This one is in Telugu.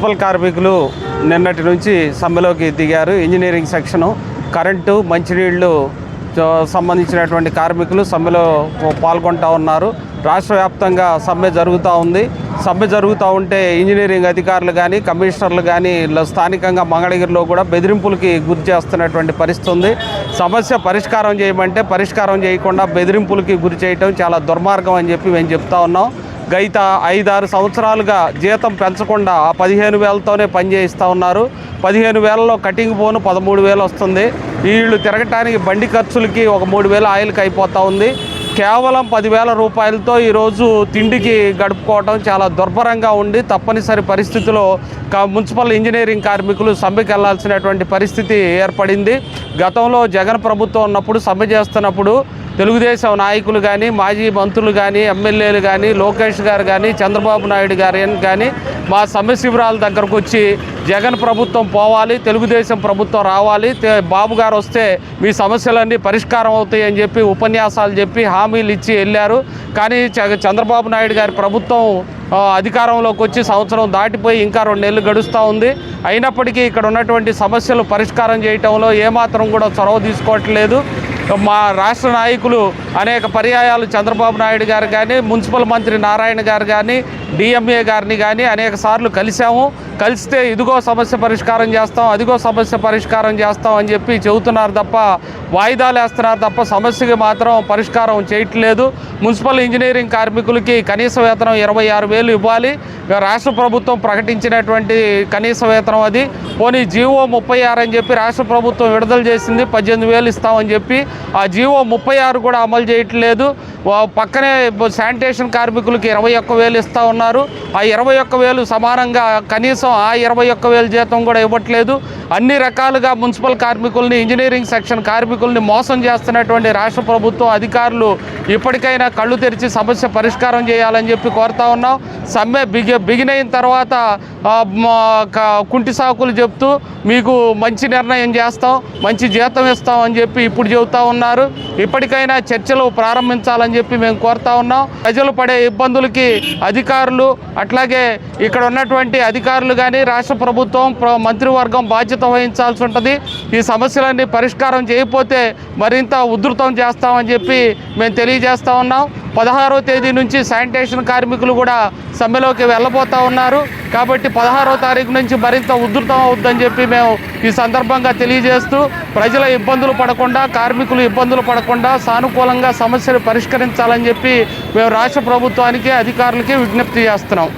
మున్సిపల్ కార్మికులు నిన్నటి నుంచి సమ్మెలోకి దిగారు. ఇంజనీరింగ్ సెక్షను కరెంటు మంచినీళ్ళు సంబంధించినటువంటి కార్మికులు సమ్మెలో పాల్గొంటూ ఉన్నారు. రాష్ట్ర వ్యాప్తంగా సమ్మె జరుగుతూ ఉంది. సమ్మె జరుగుతూ ఉంటే ఇంజనీరింగ్ అధికారులు కానీ కమిషనర్లు కానీ స్థానికంగా మంగళగిరిలో కూడా బెదిరింపులకి గురి చేస్తున్నటువంటి పరిస్థితి ఉంది. సమస్య పరిష్కారం చేయమంటే పరిష్కారం చేయకుండా బెదిరింపులకి గురి చేయటం చాలా దుర్మార్గం అని చెప్పి మేము చెప్తా ఉన్నాం. గత ఐదారు సంవత్సరాలుగా జీతం పెంచకుండా ఆ పదిహేను వేలతోనే పనిచేయిస్తూ ఉన్నారు. పదిహేను వేలలో కటింగ్ పోను పదమూడు వేలు వస్తుంది. వీళ్ళు తిరగటానికి బండి ఖర్చులకి ఒక మూడు వేలు ఆయిల్కి అయిపోతూ ఉంది. కేవలం పదివేల రూపాయలతో ఈరోజు తిండికి గడుపుకోవటం చాలా దుర్భరంగా ఉండి తప్పనిసరి పరిస్థితిలో క- మున్సిపల్ ఇంజనీరింగ్ కార్మికులు సమ్మెకి వెళ్ళాల్సినటువంటి పరిస్థితి ఏర్పడింది. గతంలో జగన్ ప్రభుత్వం ఉన్నప్పుడు సమ్మె చేస్తున్నప్పుడు తెలుగుదేశం నాయకులు కానీ మాజీ మంత్రులు కానీ ఎమ్మెల్యేలు కానీ లోకేష్ గారు కానీ చంద్రబాబు నాయుడు గారు కానీ మా సమ్మె శిబిరాల దగ్గరకు వచ్చి జగన్ ప్రభుత్వం పోవాలి తెలుగుదేశం ప్రభుత్వం రావాలి బాబు గారు వస్తే మీ సమస్యలన్నీ పరిష్కారం అవుతాయి అని చెప్పి ఉపన్యాసాలు చెప్పి హామీలు ఇచ్చి వెళ్ళారు. కానీ చ- చంద్రబాబు నాయుడు గారి ప్రభుత్వం అధికారంలోకి వచ్చి సంవత్సరం దాటిపోయి ఇంకా రెండు నెలలు గడుస్తూ ఉంది. అయినప్పటికీ ఇక్కడ ఉన్నటువంటి సమస్యలు పరిష్కారం చేయటంలో ఏమాత్రం కూడా చొరవ తీసుకోవట్లేదు. మా రాష్ట్ర నాయకులు అనేక పర్యాయాలు చంద్రబాబు నాయుడు గారు కానీ మున్సిపల్ మంత్రి నారాయణ గారు కానీ డిఎంఏ గారిని కానీ అనేక సార్లు కలిసాము కలిస్తే ఇదిగో సమస్య పరిష్కారం చేస్తాం అదిగో సమస్య పరిష్కారం చేస్తాం అని చెప్పి చెబుతున్నారు తప్ప వాయిదాలు వేస్తున్నారు తప్ప సమస్యకి మాత్రం పరిష్కారం చేయట్లేదు. మున్సిపల్ ఇంజనీరింగ్ కార్మికులకి కనీస వేతనం ఇరవై ఆరు వేలు ఇవ్వాలి. రాష్ట్ర ప్రభుత్వం ప్రకటించినటువంటి కనీస వేతనం అది. పోనీ జీవో ముప్పై ఆరు అని చెప్పి రాష్ట్ర ప్రభుత్వం విడుదల చేసింది పద్దెనిమిది వేలు ఇస్తామని చెప్పి ఆ జీవో ముప్పై ఆరు కూడా అమలు చేయట్లేదు. పక్కనే శానిటేషన్ కార్మికులకి ఇరవై ఒక్క వేలు ఇస్తూ ఉన్నారు. ఆ ఇరవై ఒక్క వేలు సమానంగా కనీసం ఆ ఇరవై ఒక్క వేలు జీతం కూడా ఇవ్వట్లేదు. అన్ని రకాలుగా మున్సిపల్ కార్మికుల్ని ఇంజనీరింగ్ సెక్షన్ కార్మికుల్ని మోసం చేస్తున్నటువంటి రాష్ట్ర ప్రభుత్వం అధికారులు ఇప్పటికైనా కళ్ళు తెరిచి సమస్య పరిష్కారం చేయాలని చెప్పి కోరుతా ఉన్నాం. సమ్మె బిగి బిగిన్ అయిన తర్వాత కుంటి సాకులు చెప్తూ మీకు మంచి నిర్ణయం చేస్తాం మంచి జీతం ఇస్తాం అని చెప్పి ఇప్పుడు చెబుతా ఉన్నారు. ఇప్పటికైనా చర్చలు ప్రారంభించాలని చెప్పి మేము కోరుతా ఉన్నాం. ప్రజలు పడే ఇబ్బందులకి అధికారులు అట్లాగే ఇక్కడ ఉన్నటువంటి అధికారులు కానీ రాష్ట్ర ప్రభుత్వం ప్ర- మంత్రివర్గం బాధ్యత వహించాల్సి ఉంటుంది. ఈ సమస్యలన్నీ పరిష్కారం చేయకపోతే మరింత ఉధృతం చేస్తామని చెప్పి మేము తెలియజేస్తూ ఉన్నాం. పదహారో తేదీ నుంచి శానిటేషన్ కార్మికులు కూడా సమ్మెలోకి వెళ్ళబోతూ ఉన్నారు. కాబట్టి పదహారో తారీఖు నుంచి మరింత ఉధృతం అవుద్దని చెప్పి మేము ఈ సందర్భంగా తెలియజేస్తూ ప్రజల ఇబ్బందులు పడకుండా కార్మికులు ఇబ్బందులు పడకుండా సానుకూలంగా సమస్యలు పరిష్కరించాలని చెప్పి మేము రాష్ట్ర ప్రభుత్వానికి అధికారులకి విజ్ఞప్తి చేస్తున్నాం.